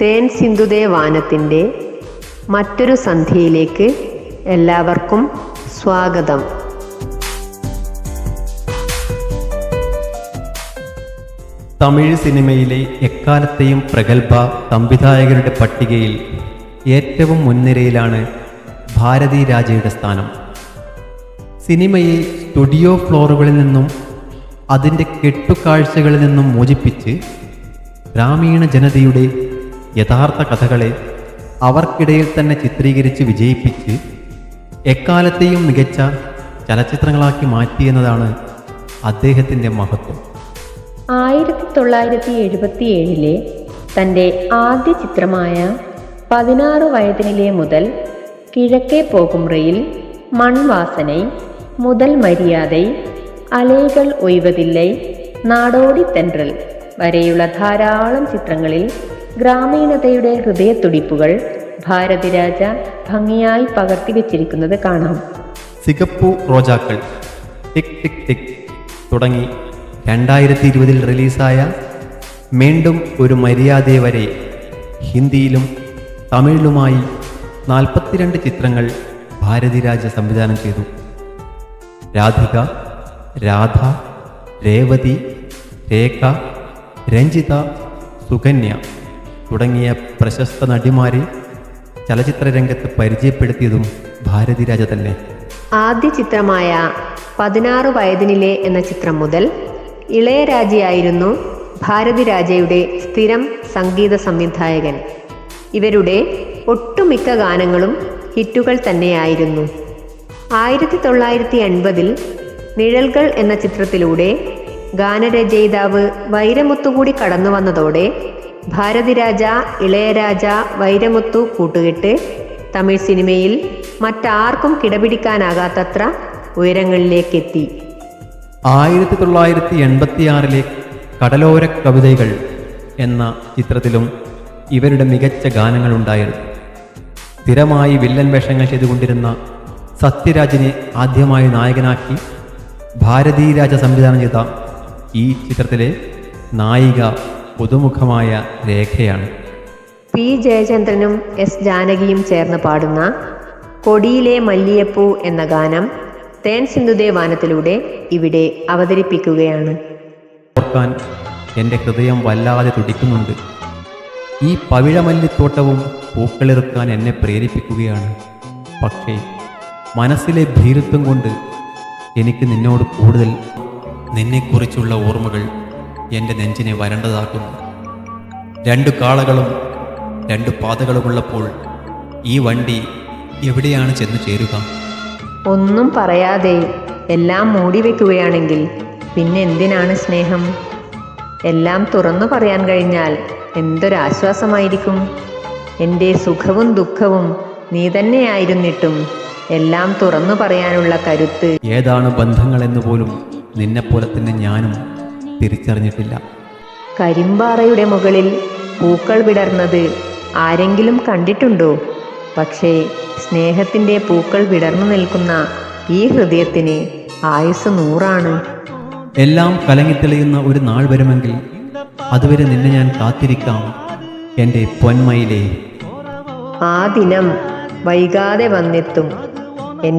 തേൻ സിന്ധുദേ വാനത്തിന്റെ മറ്റൊരു സന്ധ്യയിലേക്ക് എല്ലാവർക്കും സ്വാഗതം. തമിഴ് സിനിമയിലെ എക്കാലത്തെയും പ്രഗത്ഭ സംവിധായകരുടെ പട്ടികയിൽ ഏറ്റവും മുൻനിരയിലാണ് ഭാരതി രാജയുടെ സ്ഥാനം. സിനിമയെ സ്റ്റുഡിയോ ഫ്ലോറുകളിൽ നിന്നും അതിന്റെ കെട്ടുകാഴ്ചകളിൽ നിന്നും മോചിപ്പിച്ച് ഗ്രാമീണ ജനതയുടെ യഥാർത്ഥ കഥകളെ അവർക്കിടയിൽ തന്നെ ചിത്രീകരിച്ച് വിജയിപ്പിച്ച് എക്കാലത്തെയും മികച്ച ചലച്ചിത്രങ്ങളാക്കി മാറ്റിയെന്നതാണ് അദ്ദേഹത്തിന്റെ മഹത്വം. ആയിരത്തി തൊള്ളായിരത്തി എഴുപത്തി ഏഴിലെ തന്റെ ആദ്യ ചിത്രമായ പതിനാറ് വയതിനിലെ മുതൽ കിഴക്കേ പോകും റെയിൽ മൺവാസനൈ മുതൽ മര്യാദൈ അലൈകൾ ഒഴിവതില്ലൈ നാടോടി തെൻട്രൽ വരെയുള്ള ധാരാളം ചിത്രങ്ങളിൽ ഗ്രാമീണതയുടെ ഹൃദയത്തുടിപ്പുകൾ ഭാരതിരാജ ഭംഗിയായി പകർത്തിവെച്ചിരിക്കുന്നത് കാണാം. സികപ്പു റോജാക്കൾ ടിക് ടിക് ടിക് തുടങ്ങി രണ്ടായിരത്തി ഇരുപതിൽ റിലീസായ വീണ്ടും ഒരു മര്യാദയെ വരെ ഹിന്ദിയിലും തമിഴിലുമായി നാൽപ്പത്തിരണ്ട് ചിത്രങ്ങൾ ഭാരതിരാജ സംവിധാനം ചെയ്തു. രാധിക രാധ രേവതി രേഖ രഞ്ജിത സുകന്യ തുടങ്ങിയ പ്രശസ്ത നടിമാരെ ചലച്ചിത്ര രംഗത്ത് പരിചയപ്പെടുത്തിയതും ഭാരതിരാജ തന്നെ. ആദ്യ ചിത്രമായ പതിനാറ് വയതിനിലെ എന്ന ചിത്രം മുതൽ ഇളയരാജയായിരുന്നു ഭാരതിരാജയുടെ സ്ഥിരം സംഗീത സംവിധായകൻ. ഇവരുടെ ഒട്ടുമിക്ക ഗാനങ്ങളും ഹിറ്റുകൾ തന്നെയായിരുന്നു. ആയിരത്തി തൊള്ളായിരത്തി എൺപതിൽ നിഴൽകൾ എന്ന ചിത്രത്തിലൂടെ ഗാനരചയിതാവ് വൈരമുത്തുകൂടി കടന്നു വന്നതോടെ ഭാരതിരാജ ഇളയരാജ വൈരമുത്തു കൂട്ടുകെട്ട്. തമിഴ് സിനിമയിൽ മറ്റാർക്കും കിടപിടിക്കാനാകാത്തത്ര ഉയരങ്ങളിലേക്കെത്തി. ആയിരത്തി തൊള്ളായിരത്തി എൺപത്തിയാറിലെ കടലോര കവിതകൾ എന്ന ചിത്രത്തിലും ഇവരുടെ മികച്ച ഗാനങ്ങളുണ്ടായിരുന്നു. സ്ഥിരമായി വില്ലൻ വേഷങ്ങൾ ചെയ്തുകൊണ്ടിരുന്ന സത്യരാജിനെ ആദ്യമായി നായകനാക്കി ഭാരതീരാജ സംവിധാനം ചെയ്ത ഈ ചിത്രത്തിലെ നായിക പുതുമുഖമായ രേഖയാണ്. പി ജയചന്ദ്രനും എസ് ജാനകിയും ചേർന്ന് പാടുന്ന കൊടിയിലെ മല്ലിയപ്പൂ എന്ന ഗാനം തേൻ സിന്ധുദേ വാനത്തിലൂടെ ഇവിടെ അവതരിപ്പിക്കുകയാണ്. ഓർക്കാൻ എന്റെ ഹൃദയം വല്ലാതെ തുടിക്കുന്നുണ്ട്. ഈ പവിഴമല്ലിത്തോട്ടവും പൂക്കളിറുക്കാൻ എന്നെ പ്രേരിപ്പിക്കുകയാണ്. പക്ഷേ മനസ്സിലെ ഭീരുത്വം കൊണ്ട് എനിക്ക് നിന്നോട് കൂടുതൽ നിന്നെക്കുറിച്ചുള്ള ഓർമ്മകൾ എന്റെ നെഞ്ചിനെ വരണ്ടതാക്കുന്നു. രണ്ട് കാളകളും രണ്ട് പാതകളുമുള്ളപ്പോൾ ഈ വണ്ടി എവിടെയാണ് ചെന്ന് ചേരുക? ഒന്നും പറയാതെ എല്ലാം മൂടി വെക്കുകയാണെങ്കിൽ പിന്നെ എന്തിനാണ് സ്നേഹം? എല്ലാം തുറന്നു പറയാൻ കഴിഞ്ഞാൽ എന്തൊരാശ്വാസമായിരിക്കും? എന്റെ സുഖവും ദുഃഖവും നീ തന്നെയായിരുന്നിട്ടും എല്ലാം തുറന്നു പറയാനുള്ള കരുത്ത് ഏതാണ് ബന്ധങ്ങളെന്ന് പോലും നിന്നെപ്പോലെ തന്നെ ഞാനും തിരിച്ചറിഞ്ഞിട്ടില്ല. കരിമ്പാറയുടെ മുകളിൽ പൂക്കൾ വിടർന്നത് ആരെങ്കിലും കണ്ടിട്ടുണ്ടോ? പക്ഷേ സ്നേഹത്തിന്റെ പൂക്കൾ വിടർന്നു നിൽക്കുന്ന ഈ ഹൃദയത്തിന് ആയുസ് നൂറാണ്. എല്ലാം കലങ്ങിത്തെളിയുന്ന ഒരു നാൾ വരുമെങ്കിൽ അതുവരെ നിന്നെ ഞാൻ കാത്തിരിക്കാം എന്റെ പൊന്മയിലേ. ആ ദിനം വൈകാതെ വന്നെത്തും. എന്റെ